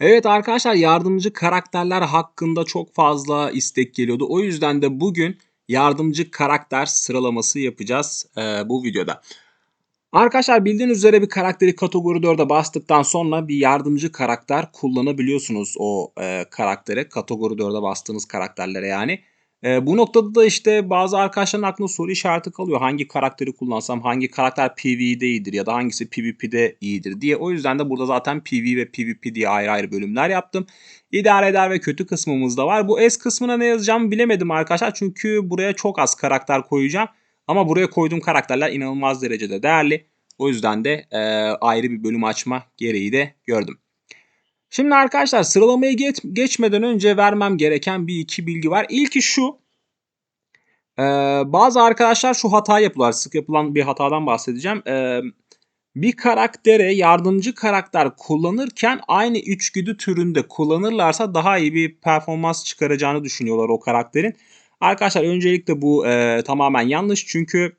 Evet arkadaşlar yardımcı karakterler hakkında çok fazla istek geliyordu. O yüzden de bugün yardımcı karakter sıralaması yapacağız e, bu videoda. Arkadaşlar bildiğiniz üzere bir karakteri kategori 4'e bastıktan sonra bir yardımcı karakter kullanabiliyorsunuz o e, karaktere. Kategori 4'e bastığınız karakterlere yani. E, bu noktada da işte bazı arkadaşların aklında soru işareti kalıyor. Hangi karakteri kullansam, hangi karakter PvE'de iyidir ya da hangisi PvP'de iyidir diye. O yüzden de burada zaten PvE ve PvP diye ayrı ayrı bölümler yaptım. İdare eder ve kötü kısmımız da var. Bu S kısmına ne yazacağım bilemedim arkadaşlar. Çünkü buraya çok az karakter koyacağım. Ama buraya koyduğum karakterler inanılmaz derecede değerli. O yüzden de e, ayrı bir bölüm açma gereği de gördüm. Şimdi arkadaşlar sıralamaya geç, geçmeden önce vermem gereken bir iki bilgi var. İlki şu. Ee, bazı arkadaşlar şu hata yapıyorlar. Sık yapılan bir hatadan bahsedeceğim. Ee, bir karaktere yardımcı karakter kullanırken aynı içgüdü türünde kullanırlarsa daha iyi bir performans çıkaracağını düşünüyorlar o karakterin. Arkadaşlar öncelikle bu e, tamamen yanlış. Çünkü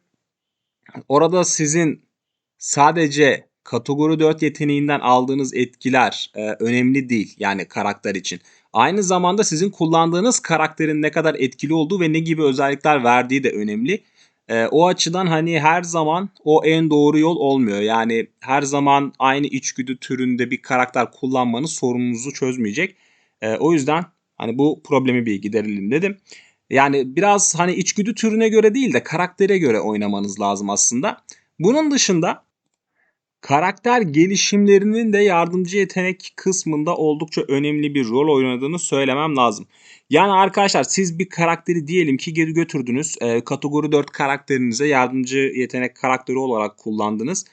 orada sizin sadece kategori 4 yeteneğinden aldığınız etkiler e, önemli değil yani karakter için. Aynı zamanda sizin kullandığınız karakterin ne kadar etkili olduğu ve ne gibi özellikler verdiği de önemli. E, o açıdan hani her zaman o en doğru yol olmuyor. Yani her zaman aynı içgüdü türünde bir karakter kullanmanız sorununuzu çözmeyecek. E, o yüzden hani bu problemi bir giderelim dedim. Yani biraz hani içgüdü türüne göre değil de karaktere göre oynamanız lazım aslında. Bunun dışında Karakter gelişimlerinin de yardımcı yetenek kısmında oldukça önemli bir rol oynadığını söylemem lazım. Yani arkadaşlar siz bir karakteri diyelim ki geri götürdünüz. E, kategori 4 karakterinize yardımcı yetenek karakteri olarak kullandınız.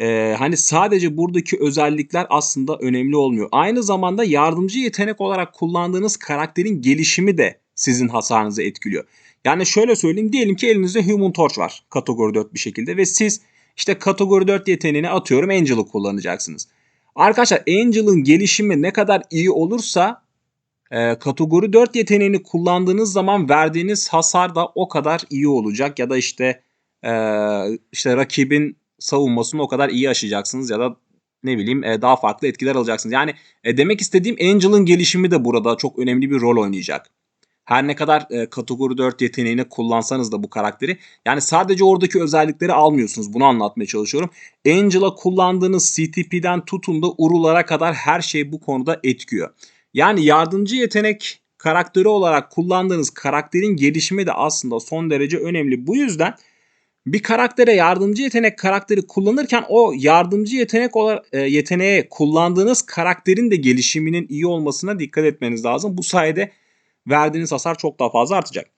E, hani sadece buradaki özellikler aslında önemli olmuyor. Aynı zamanda yardımcı yetenek olarak kullandığınız karakterin gelişimi de sizin hasarınızı etkiliyor. Yani şöyle söyleyeyim diyelim ki elinizde Human Torch var kategori 4 bir şekilde ve siz işte kategori 4 yeteneğini atıyorum Angel'ı kullanacaksınız. Arkadaşlar Angel'ın gelişimi ne kadar iyi olursa e, kategori 4 yeteneğini kullandığınız zaman verdiğiniz hasar da o kadar iyi olacak. Ya da işte e, işte rakibin savunmasını o kadar iyi aşacaksınız ya da ne bileyim e, daha farklı etkiler alacaksınız. Yani e, demek istediğim Angel'ın gelişimi de burada çok önemli bir rol oynayacak. Her ne kadar e, kategori 4 yeteneğini kullansanız da bu karakteri yani sadece oradaki özellikleri almıyorsunuz. Bunu anlatmaya çalışıyorum. Angela kullandığınız CTP'den tutun da Urulara kadar her şey bu konuda etkiyor. Yani yardımcı yetenek karakteri olarak kullandığınız karakterin gelişimi de aslında son derece önemli. Bu yüzden bir karaktere yardımcı yetenek karakteri kullanırken o yardımcı yetenek e, yeteneğe kullandığınız karakterin de gelişiminin iyi olmasına dikkat etmeniz lazım. Bu sayede verdiğiniz hasar çok daha fazla artacak.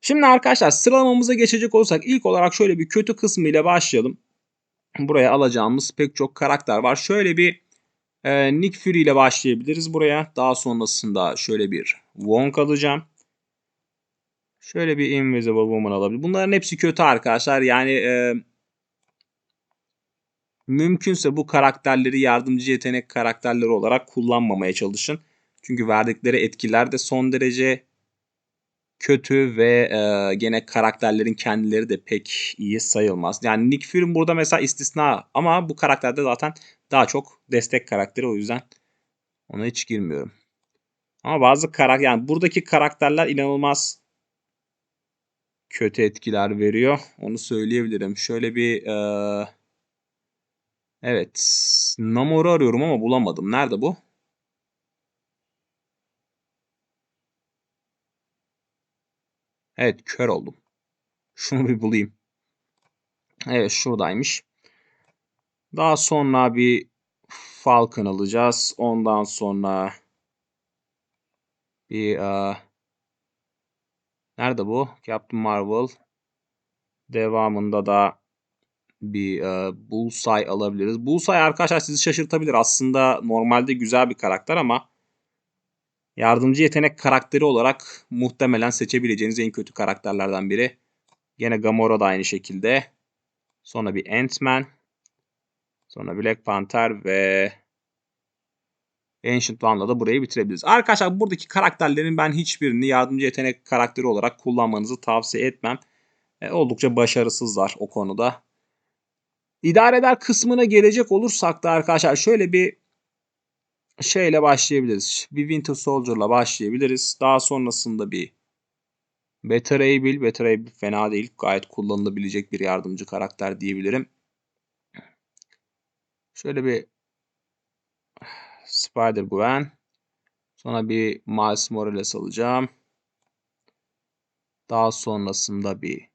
Şimdi arkadaşlar sıralamamıza geçecek olursak ilk olarak şöyle bir kötü kısmı ile başlayalım. Buraya alacağımız pek çok karakter var. Şöyle bir e, Nick Fury ile başlayabiliriz buraya. Daha sonrasında şöyle bir Wong alacağım. Şöyle bir Invisible Woman alabilir. Bunların hepsi kötü arkadaşlar. Yani e, mümkünse bu karakterleri yardımcı yetenek karakterleri olarak kullanmamaya çalışın. Çünkü verdikleri etkiler de son derece kötü ve e, gene karakterlerin kendileri de pek iyi sayılmaz. Yani Nick Fury burada mesela istisna ama bu karakterde zaten daha çok destek karakteri o yüzden ona hiç girmiyorum. Ama bazı karakter yani buradaki karakterler inanılmaz kötü etkiler veriyor. Onu söyleyebilirim. Şöyle bir e, evet Namor'u arıyorum ama bulamadım. Nerede bu? Evet kör oldum. Şunu bir bulayım. Evet şuradaymış. Daha sonra bir Falcon alacağız. Ondan sonra bir uh, nerede bu? Captain Marvel. Devamında da bir uh, Bullseye alabiliriz. Bullseye arkadaşlar sizi şaşırtabilir. Aslında normalde güzel bir karakter ama Yardımcı yetenek karakteri olarak muhtemelen seçebileceğiniz en kötü karakterlerden biri. Yine Gamora da aynı şekilde. Sonra bir Ant-Man. Sonra Black Panther ve Ancient One'la da burayı bitirebiliriz. Arkadaşlar buradaki karakterlerin ben hiçbirini yardımcı yetenek karakteri olarak kullanmanızı tavsiye etmem. E, oldukça başarısızlar o konuda. İdare eder kısmına gelecek olursak da arkadaşlar şöyle bir şeyle başlayabiliriz. Bir Winter Soldier'la başlayabiliriz. Daha sonrasında bir Better Able. Better Able fena değil. Gayet kullanılabilecek bir yardımcı karakter diyebilirim. Şöyle bir Spider-Gwen. Sonra bir Miles Morales alacağım. Daha sonrasında bir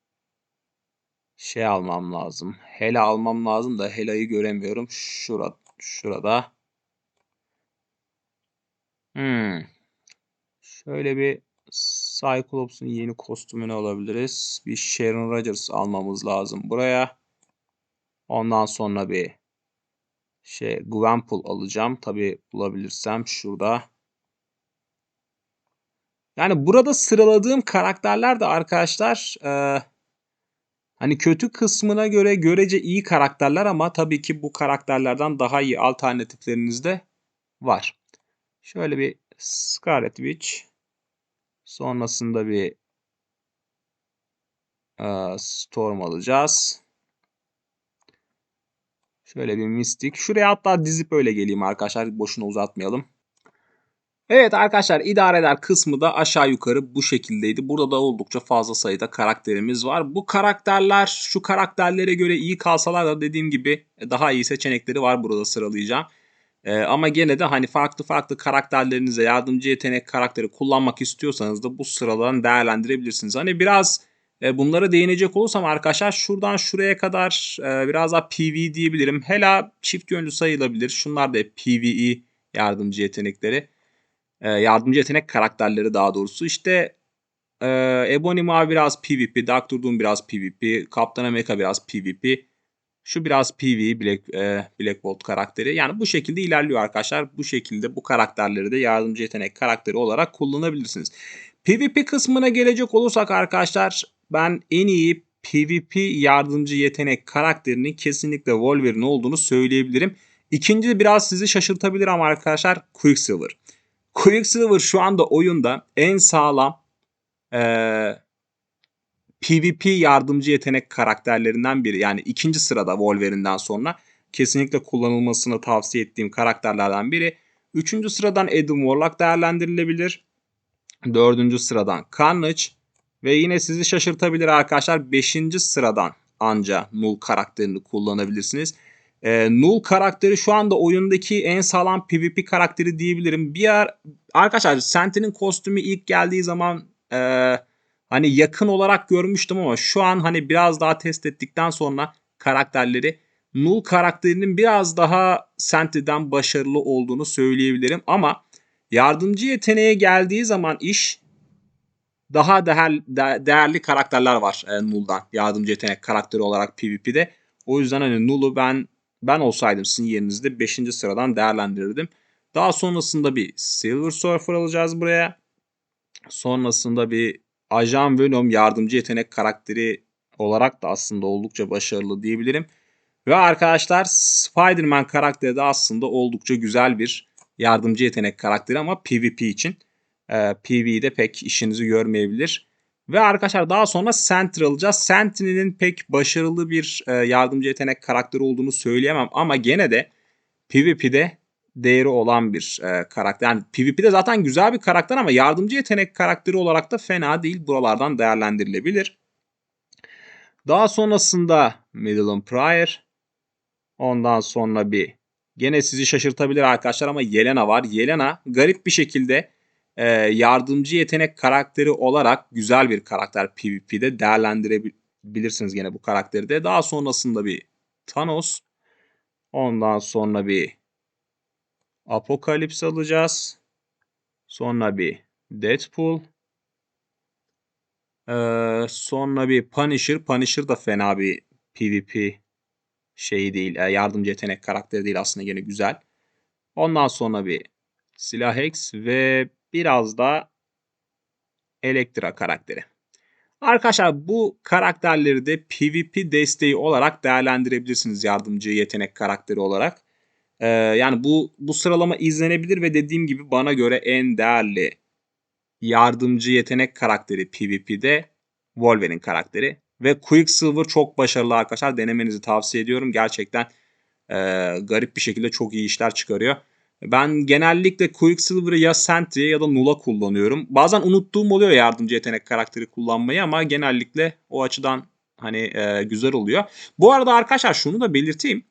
şey almam lazım. Hela almam lazım da Hela'yı göremiyorum. Şurada. Şurada. Hmm. Şöyle bir Cyclops'un yeni kostümünü alabiliriz. Bir Sharon Rogers almamız lazım buraya. Ondan sonra bir şey Gwenpool alacağım. Tabi bulabilirsem şurada. Yani burada sıraladığım karakterler de arkadaşlar e, hani kötü kısmına göre görece iyi karakterler ama tabii ki bu karakterlerden daha iyi alternatifleriniz de var. Şöyle bir Scarlet Witch. Sonrasında bir e, Storm alacağız. Şöyle bir Mystic. Şuraya hatta dizip öyle geleyim arkadaşlar. Boşuna uzatmayalım. Evet arkadaşlar idare eder kısmı da aşağı yukarı bu şekildeydi. Burada da oldukça fazla sayıda karakterimiz var. Bu karakterler şu karakterlere göre iyi kalsalar da dediğim gibi daha iyi seçenekleri var burada sıralayacağım. Ee, ama gene de hani farklı farklı karakterlerinize yardımcı yetenek karakteri kullanmak istiyorsanız da bu sıradan değerlendirebilirsiniz. Hani biraz e, bunlara değinecek olursam arkadaşlar şuradan şuraya kadar e, biraz daha PV diyebilirim. Hela çift yönlü sayılabilir. Şunlar da PvE yardımcı yetenekleri. E, yardımcı yetenek karakterleri daha doğrusu. İşte e, Ebony Mavi biraz PvP, Doctor Doom biraz PvP, Kaptan Amerika biraz PvP. Şu biraz PV Black, e, Black Bolt karakteri. Yani bu şekilde ilerliyor arkadaşlar. Bu şekilde bu karakterleri de yardımcı yetenek karakteri olarak kullanabilirsiniz. PvP kısmına gelecek olursak arkadaşlar ben en iyi PvP yardımcı yetenek karakterinin kesinlikle Wolverine olduğunu söyleyebilirim. İkinci biraz sizi şaşırtabilir ama arkadaşlar Quicksilver. Quicksilver şu anda oyunda en sağlam ee, PvP yardımcı yetenek karakterlerinden biri. Yani ikinci sırada Wolverine'den sonra kesinlikle kullanılmasını tavsiye ettiğim karakterlerden biri. Üçüncü sıradan Adam Warlock değerlendirilebilir. Dördüncü sıradan Carnage. Ve yine sizi şaşırtabilir arkadaşlar. Beşinci sıradan anca Null karakterini kullanabilirsiniz. Ee, Null karakteri şu anda oyundaki en sağlam PvP karakteri diyebilirim. Bir yer arkadaşlar Sentin'in kostümü ilk geldiği zaman e, hani yakın olarak görmüştüm ama şu an hani biraz daha test ettikten sonra karakterleri Null karakterinin biraz daha Senti'den başarılı olduğunu söyleyebilirim ama yardımcı yeteneğe geldiği zaman iş daha değer, değerli karakterler var e, Null'dan. Yardımcı yetenek karakteri olarak PvP'de. O yüzden hani Null'u ben ben olsaydım sizin yerinizde 5. sıradan değerlendirirdim. Daha sonrasında bir Silver Surfer alacağız buraya. Sonrasında bir Ajan Venom yardımcı yetenek karakteri olarak da aslında oldukça başarılı diyebilirim. Ve arkadaşlar Spider-Man karakteri de aslında oldukça güzel bir yardımcı yetenek karakteri ama PvP için. Ee, PvE'de pek işinizi görmeyebilir. Ve arkadaşlar daha sonra Sentry alacağız. Sentry'nin pek başarılı bir e, yardımcı yetenek karakteri olduğunu söyleyemem ama gene de PvP'de değeri olan bir e, karakter. Yani PvP'de zaten güzel bir karakter ama yardımcı yetenek karakteri olarak da fena değil. Buralardan değerlendirilebilir. Daha sonrasında Middleton Pryor. Ondan sonra bir gene sizi şaşırtabilir arkadaşlar ama Yelena var. Yelena garip bir şekilde e, yardımcı yetenek karakteri olarak güzel bir karakter PvP'de değerlendirebilirsiniz gene bu karakteri de. Daha sonrasında bir Thanos. Ondan sonra bir Apokalips alacağız. Sonra bir Deadpool. Ee, sonra bir Punisher. Punisher da fena bir PvP şeyi değil. E, yardımcı yetenek karakteri değil aslında yine güzel. Ondan sonra bir Silah Hex ve biraz da Elektra karakteri. Arkadaşlar bu karakterleri de PvP desteği olarak değerlendirebilirsiniz yardımcı yetenek karakteri olarak. Ee, yani bu bu sıralama izlenebilir ve dediğim gibi bana göre en değerli yardımcı yetenek karakteri PvP'de Wolverine karakteri. Ve Quicksilver çok başarılı arkadaşlar. Denemenizi tavsiye ediyorum. Gerçekten e, garip bir şekilde çok iyi işler çıkarıyor. Ben genellikle Quicksilver'ı ya Sentry'e ya da Null'a kullanıyorum. Bazen unuttuğum oluyor yardımcı yetenek karakteri kullanmayı ama genellikle o açıdan hani e, güzel oluyor. Bu arada arkadaşlar şunu da belirteyim.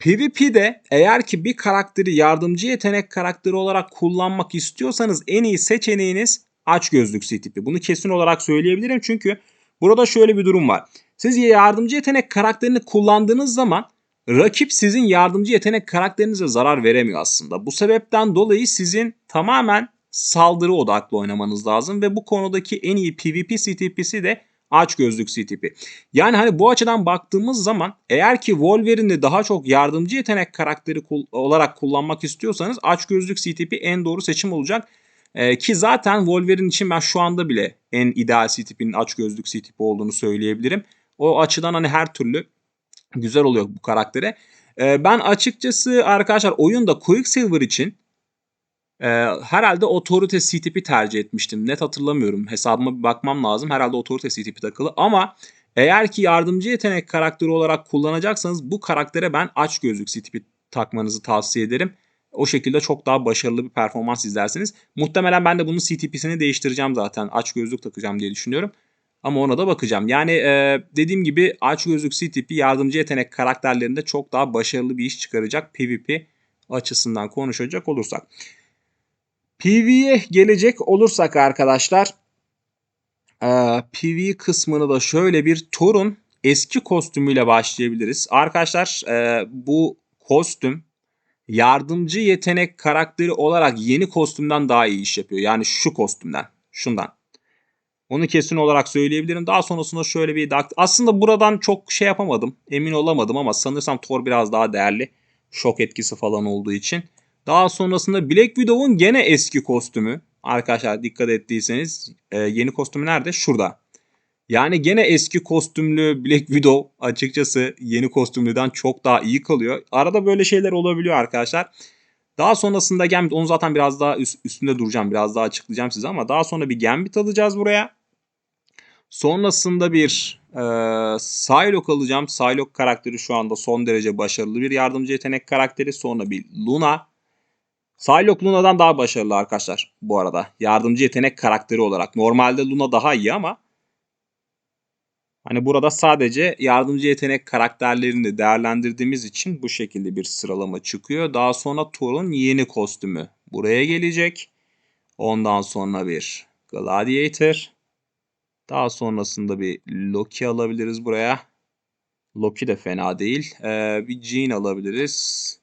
PvP'de eğer ki bir karakteri yardımcı yetenek karakteri olarak kullanmak istiyorsanız en iyi seçeneğiniz aç gözlük tipi. Bunu kesin olarak söyleyebilirim çünkü burada şöyle bir durum var. Siz yardımcı yetenek karakterini kullandığınız zaman rakip sizin yardımcı yetenek karakterinize zarar veremiyor aslında. Bu sebepten dolayı sizin tamamen saldırı odaklı oynamanız lazım ve bu konudaki en iyi PvP CTP'si de aç gözlük CTP. Yani hani bu açıdan baktığımız zaman eğer ki Wolverine'i daha çok yardımcı yetenek karakteri olarak kullanmak istiyorsanız aç gözlük CTP en doğru seçim olacak. Ee, ki zaten Wolverine için ben şu anda bile en ideal CTP'nin aç gözlük CTP olduğunu söyleyebilirim. O açıdan hani her türlü güzel oluyor bu karaktere. Ee, ben açıkçası arkadaşlar oyunda Quicksilver için e, herhalde Authority CTP tercih etmiştim. Net hatırlamıyorum. Hesabıma bir bakmam lazım. Herhalde Authority CTP takılı ama eğer ki yardımcı yetenek karakteri olarak kullanacaksanız bu karaktere ben aç gözlük CTP takmanızı tavsiye ederim. O şekilde çok daha başarılı bir performans izlersiniz. Muhtemelen ben de bunun CTP'sini değiştireceğim zaten. Aç gözlük takacağım diye düşünüyorum. Ama ona da bakacağım. Yani e, dediğim gibi aç gözlük CTP yardımcı yetenek karakterlerinde çok daha başarılı bir iş çıkaracak PvP açısından konuşacak olursak. PvE'ye gelecek olursak arkadaşlar e, PvE kısmını da şöyle bir Thor'un eski kostümüyle başlayabiliriz. Arkadaşlar e, bu kostüm yardımcı yetenek karakteri olarak yeni kostümden daha iyi iş yapıyor. Yani şu kostümden, şundan. Onu kesin olarak söyleyebilirim. Daha sonrasında şöyle bir aslında buradan çok şey yapamadım. Emin olamadım ama sanırsam Thor biraz daha değerli. Şok etkisi falan olduğu için. Daha sonrasında Black Widow'un gene eski kostümü. Arkadaşlar dikkat ettiyseniz e, yeni kostümü nerede? Şurada. Yani gene eski kostümlü Black Widow açıkçası yeni kostümlüden çok daha iyi kalıyor. Arada böyle şeyler olabiliyor arkadaşlar. Daha sonrasında Gambit onu zaten biraz daha üst, üstünde duracağım. Biraz daha açıklayacağım size ama daha sonra bir Gambit alacağız buraya. Sonrasında bir e, Psylocke alacağım. Psylocke karakteri şu anda son derece başarılı bir yardımcı yetenek karakteri. Sonra bir Luna. Psylocke Luna'dan daha başarılı arkadaşlar bu arada. Yardımcı yetenek karakteri olarak. Normalde Luna daha iyi ama hani burada sadece yardımcı yetenek karakterlerini değerlendirdiğimiz için bu şekilde bir sıralama çıkıyor. Daha sonra Thor'un yeni kostümü buraya gelecek. Ondan sonra bir Gladiator. Daha sonrasında bir Loki alabiliriz buraya. Loki de fena değil. Ee, bir Jean alabiliriz.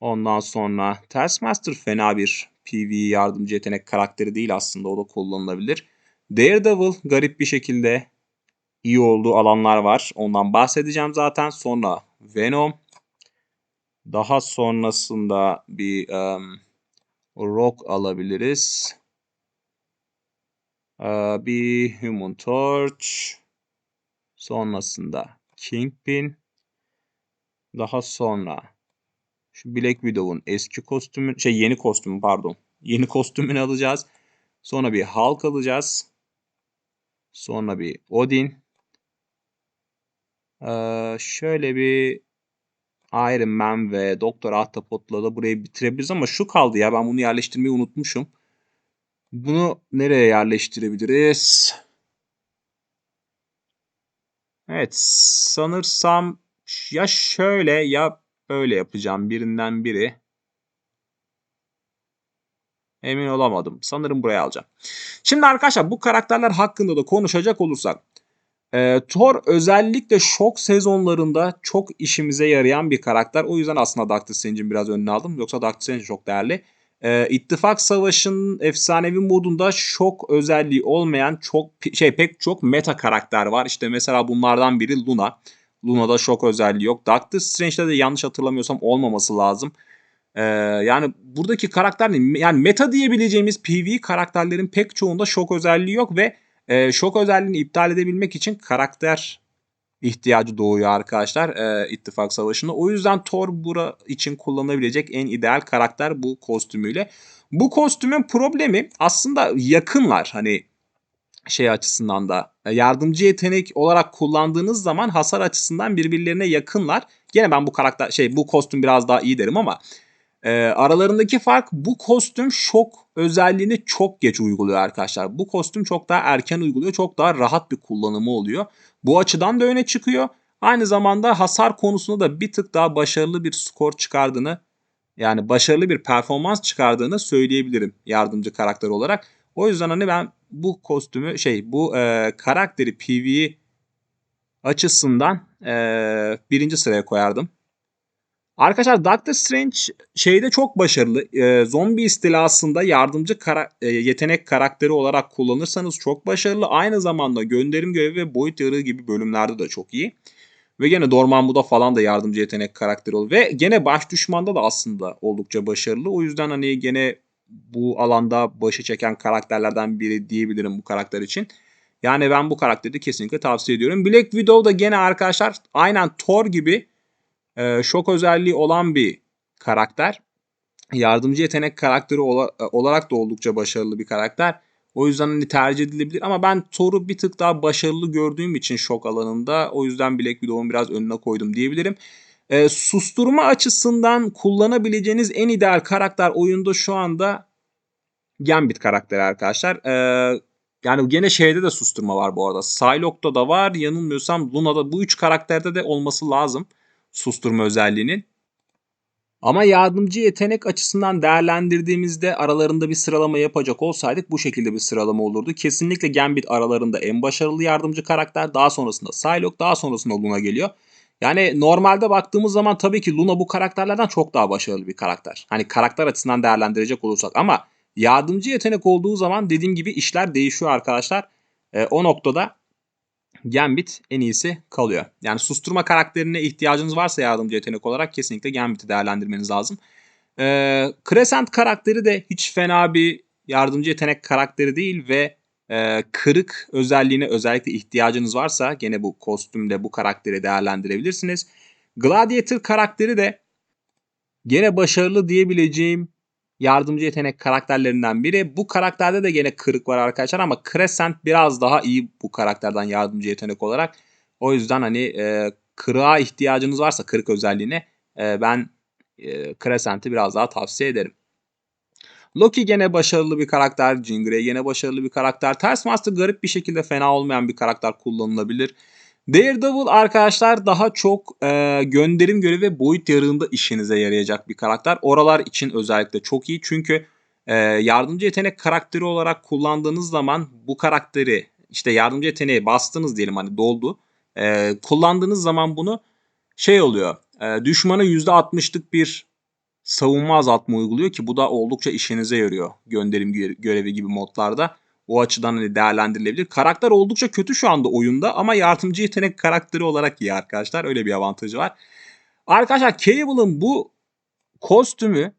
Ondan sonra Taskmaster fena bir PvE yardımcı yetenek karakteri değil aslında. O da kullanılabilir. Daredevil garip bir şekilde iyi olduğu alanlar var. Ondan bahsedeceğim zaten. Sonra Venom. Daha sonrasında bir um, Rock alabiliriz. Ee, bir Human Torch. Sonrasında Kingpin. Daha sonra şu Black Widow'un eski kostümü, şey yeni kostümü pardon. Yeni kostümünü alacağız. Sonra bir Hulk alacağız. Sonra bir Odin. Ee, şöyle bir Iron Man ve Doktor Ahtapot'la da burayı bitirebiliriz ama şu kaldı ya ben bunu yerleştirmeyi unutmuşum. Bunu nereye yerleştirebiliriz? Evet sanırsam ya şöyle ya böyle yapacağım birinden biri. Emin olamadım. Sanırım buraya alacağım. Şimdi arkadaşlar bu karakterler hakkında da konuşacak olursak. E, Thor özellikle şok sezonlarında çok işimize yarayan bir karakter. O yüzden aslında Doctor Strange'in biraz önüne aldım. Yoksa Doctor Strange çok değerli. E, İttifak Savaşı'nın efsanevi modunda şok özelliği olmayan çok şey pek çok meta karakter var. İşte mesela bunlardan biri Luna. Luna'da şok özelliği yok. Doctor Strange'de de yanlış hatırlamıyorsam olmaması lazım. Ee, yani buradaki karakter yani meta diyebileceğimiz PV karakterlerin pek çoğunda şok özelliği yok ve e, şok özelliğini iptal edebilmek için karakter ihtiyacı doğuyor arkadaşlar e, İttifak Savaşı'nda. O yüzden Thor bura için kullanabilecek en ideal karakter bu kostümüyle. Bu kostümün problemi aslında yakınlar. Hani şey açısından da e, yardımcı yetenek olarak kullandığınız zaman hasar açısından birbirlerine yakınlar. Gene ben bu karakter şey bu kostüm biraz daha iyi derim ama Ee, aralarındaki fark bu kostüm şok özelliğini çok geç uyguluyor arkadaşlar. Bu kostüm çok daha erken uyguluyor. Çok daha rahat bir kullanımı oluyor. Bu açıdan da öne çıkıyor. Aynı zamanda hasar konusunda da bir tık daha başarılı bir skor çıkardığını yani başarılı bir performans çıkardığını söyleyebilirim yardımcı karakter olarak. O yüzden hani ben bu kostümü şey bu e, karakteri PvE açısından e, birinci sıraya koyardım. Arkadaşlar Doctor Strange şeyde çok başarılı. E, zombi istilasında yardımcı kara, e, yetenek karakteri olarak kullanırsanız çok başarılı. Aynı zamanda gönderim görevi ve boyut yarığı gibi bölümlerde de çok iyi. Ve gene Dormammu'da falan da yardımcı yetenek karakteri oluyor. Ve gene baş düşmanda da aslında oldukça başarılı. O yüzden hani gene bu alanda başı çeken karakterlerden biri diyebilirim bu karakter için. Yani ben bu karakteri kesinlikle tavsiye ediyorum. Black Widow da gene arkadaşlar aynen Thor gibi e, şok özelliği olan bir karakter. Yardımcı yetenek karakteri ola, olarak da oldukça başarılı bir karakter. O yüzden hani tercih edilebilir ama ben Thor'u bir tık daha başarılı gördüğüm için şok alanında o yüzden Black Widow'un biraz önüne koydum diyebilirim. E, susturma açısından kullanabileceğiniz en ideal karakter oyunda şu anda Gambit karakteri arkadaşlar. E, yani gene şeyde de susturma var bu arada. Psylocke'da da var. Yanılmıyorsam Luna'da bu üç karakterde de olması lazım susturma özelliğinin. Ama yardımcı yetenek açısından değerlendirdiğimizde aralarında bir sıralama yapacak olsaydık bu şekilde bir sıralama olurdu. Kesinlikle Gambit aralarında en başarılı yardımcı karakter. Daha sonrasında Psylocke, daha sonrasında Luna geliyor. Yani normalde baktığımız zaman tabii ki Luna bu karakterlerden çok daha başarılı bir karakter. Hani karakter açısından değerlendirecek olursak ama yardımcı yetenek olduğu zaman dediğim gibi işler değişiyor arkadaşlar. E, o noktada Gambit en iyisi kalıyor. Yani susturma karakterine ihtiyacınız varsa yardımcı yetenek olarak kesinlikle Gambit'i değerlendirmeniz lazım. Ee, Crescent karakteri de hiç fena bir yardımcı yetenek karakteri değil ve e, kırık özelliğine özellikle ihtiyacınız varsa gene bu kostümde bu karakteri değerlendirebilirsiniz. Gladiator karakteri de gene başarılı diyebileceğim yardımcı yetenek karakterlerinden biri. Bu karakterde de gene kırık var arkadaşlar ama Crescent biraz daha iyi bu karakterden yardımcı yetenek olarak. O yüzden hani e, kırığa ihtiyacınız varsa kırık özelliğine e, ben e, Crescent'i biraz daha tavsiye ederim. Loki gene başarılı bir karakter. Jean Grey gene başarılı bir karakter. Taskmaster garip bir şekilde fena olmayan bir karakter kullanılabilir. Daredevil arkadaşlar daha çok e, gönderim görevi ve boyut yarığında işinize yarayacak bir karakter. Oralar için özellikle çok iyi çünkü e, yardımcı yetenek karakteri olarak kullandığınız zaman bu karakteri işte yardımcı yeteneği bastınız diyelim hani doldu. E, kullandığınız zaman bunu şey oluyor e, düşmana %60'lık bir savunma azaltma uyguluyor ki bu da oldukça işinize yarıyor gönderim görevi gibi modlarda. O açıdan hani değerlendirilebilir. Karakter oldukça kötü şu anda oyunda ama yardımcı yetenek karakteri olarak iyi arkadaşlar. Öyle bir avantajı var. Arkadaşlar Cable'ın bu kostümü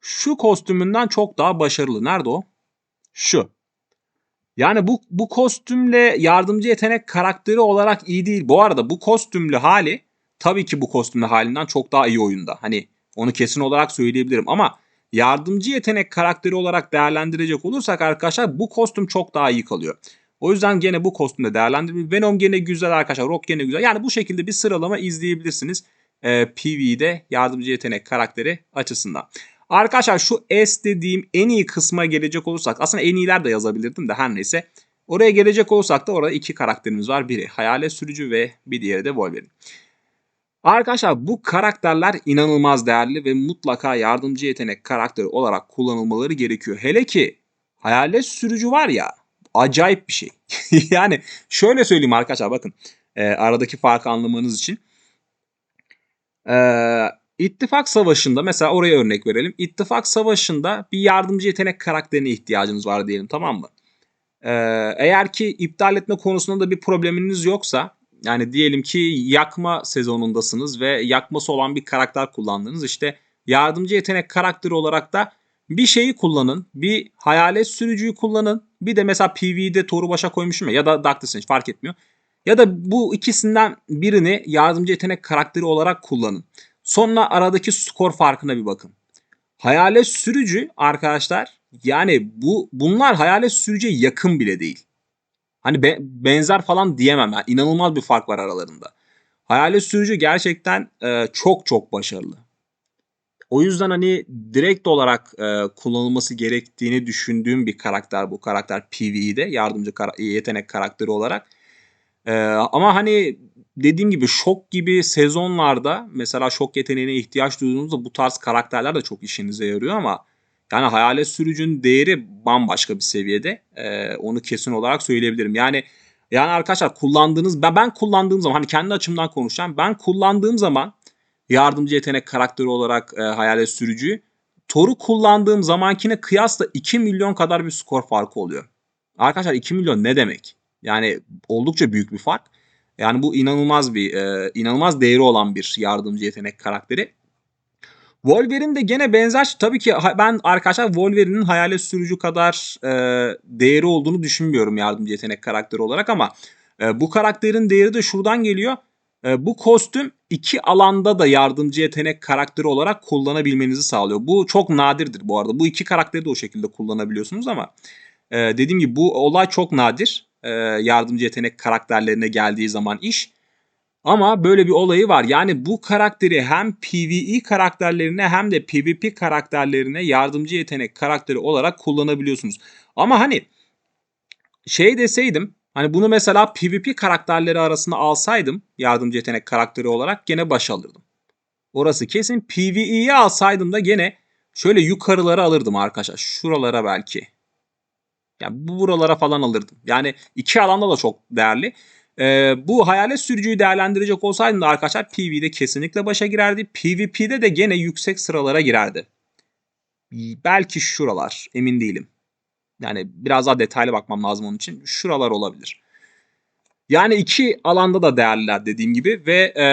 şu kostümünden çok daha başarılı. Nerede o? Şu. Yani bu, bu kostümle yardımcı yetenek karakteri olarak iyi değil. Bu arada bu kostümlü hali tabii ki bu kostümlü halinden çok daha iyi oyunda. Hani onu kesin olarak söyleyebilirim ama yardımcı yetenek karakteri olarak değerlendirecek olursak arkadaşlar bu kostüm çok daha iyi kalıyor. O yüzden gene bu kostümde değerlendirebilir. Venom gene güzel arkadaşlar. Rock gene güzel. Yani bu şekilde bir sıralama izleyebilirsiniz. Ee, PvE'de yardımcı yetenek karakteri açısından. Arkadaşlar şu S dediğim en iyi kısma gelecek olursak aslında en iyiler de yazabilirdim de her neyse. Oraya gelecek olursak da orada iki karakterimiz var. Biri hayalet sürücü ve bir diğeri de Wolverine. Arkadaşlar bu karakterler inanılmaz değerli ve mutlaka yardımcı yetenek karakteri olarak kullanılmaları gerekiyor. Hele ki hayalet sürücü var ya acayip bir şey. yani şöyle söyleyeyim arkadaşlar bakın e, aradaki farkı anlamanız için. E, İttifak Savaşı'nda mesela oraya örnek verelim. İttifak Savaşı'nda bir yardımcı yetenek karakterine ihtiyacınız var diyelim tamam mı? Ee, eğer ki iptal etme konusunda da bir probleminiz yoksa yani diyelim ki yakma sezonundasınız ve yakması olan bir karakter kullandınız. İşte yardımcı yetenek karakteri olarak da bir şeyi kullanın. Bir hayalet sürücüyü kullanın. Bir de mesela PvE'de Thor'u başa koymuşum ya, ya da Doctor Strange fark etmiyor. Ya da bu ikisinden birini yardımcı yetenek karakteri olarak kullanın. Sonra aradaki skor farkına bir bakın. Hayalet sürücü arkadaşlar yani bu bunlar hayalet sürücüye yakın bile değil. Hani be, benzer falan diyemem. Yani inanılmaz bir fark var aralarında. Hayalet sürücü gerçekten e, çok çok başarılı. O yüzden hani direkt olarak e, kullanılması gerektiğini düşündüğüm bir karakter bu karakter PvE'de yardımcı kara- yetenek karakteri olarak. E, ama hani dediğim gibi şok gibi sezonlarda mesela şok yeteneğine ihtiyaç duyduğunuzda bu tarz karakterler de çok işinize yarıyor ama yani hayalet sürücünün değeri bambaşka bir seviyede. E, onu kesin olarak söyleyebilirim. Yani yani arkadaşlar kullandığınız ben ben kullandığım zaman hani kendi açımdan konuşacağım. Ben kullandığım zaman yardımcı yetenek karakteri olarak e, hayalet sürücüyü Thor'u kullandığım zamankine kıyasla 2 milyon kadar bir skor farkı oluyor. Arkadaşlar 2 milyon ne demek? Yani oldukça büyük bir fark. Yani bu inanılmaz bir e, inanılmaz değeri olan bir yardımcı yetenek karakteri. Wolverine de gene benzer. Tabii ki ben arkadaşlar Wolverine'in hayalet sürücü kadar e, değeri olduğunu düşünmüyorum yardımcı yetenek karakteri olarak ama e, bu karakterin değeri de şuradan geliyor. E, bu kostüm iki alanda da yardımcı yetenek karakteri olarak kullanabilmenizi sağlıyor. Bu çok nadirdir bu arada. Bu iki karakteri de o şekilde kullanabiliyorsunuz ama e, dediğim gibi bu olay çok nadir. E, yardımcı yetenek karakterlerine geldiği zaman iş. Ama böyle bir olayı var. Yani bu karakteri hem PvE karakterlerine hem de PvP karakterlerine yardımcı yetenek karakteri olarak kullanabiliyorsunuz. Ama hani şey deseydim hani bunu mesela PvP karakterleri arasında alsaydım yardımcı yetenek karakteri olarak gene baş alırdım. Orası kesin. PvE'yi alsaydım da gene şöyle yukarılara alırdım arkadaşlar. Şuralara belki. Yani bu buralara falan alırdım. Yani iki alanda da çok değerli. Ee, bu hayalet sürücüyü değerlendirecek olsaydım da arkadaşlar Pv'de kesinlikle başa girerdi. PvP'de de gene yüksek sıralara girerdi. Belki şuralar emin değilim. Yani biraz daha detaylı bakmam lazım onun için. Şuralar olabilir. Yani iki alanda da değerliler dediğim gibi ve e,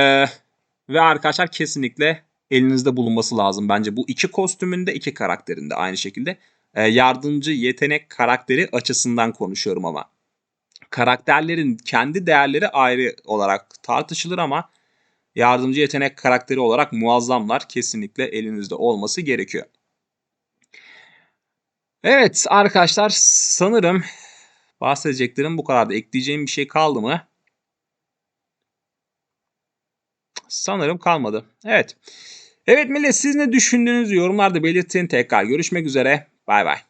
ve arkadaşlar kesinlikle elinizde bulunması lazım bence bu iki kostümünde iki karakterinde aynı şekilde E, yardımcı yetenek karakteri açısından konuşuyorum ama karakterlerin kendi değerleri ayrı olarak tartışılır ama yardımcı yetenek karakteri olarak muazzamlar kesinlikle elinizde olması gerekiyor. Evet arkadaşlar sanırım bahsedeceklerim bu kadardı. Ekleyeceğim bir şey kaldı mı? Sanırım kalmadı. Evet. Evet millet siz ne düşündüğünüzü yorumlarda belirtin. Tekrar görüşmek üzere. Bay bay.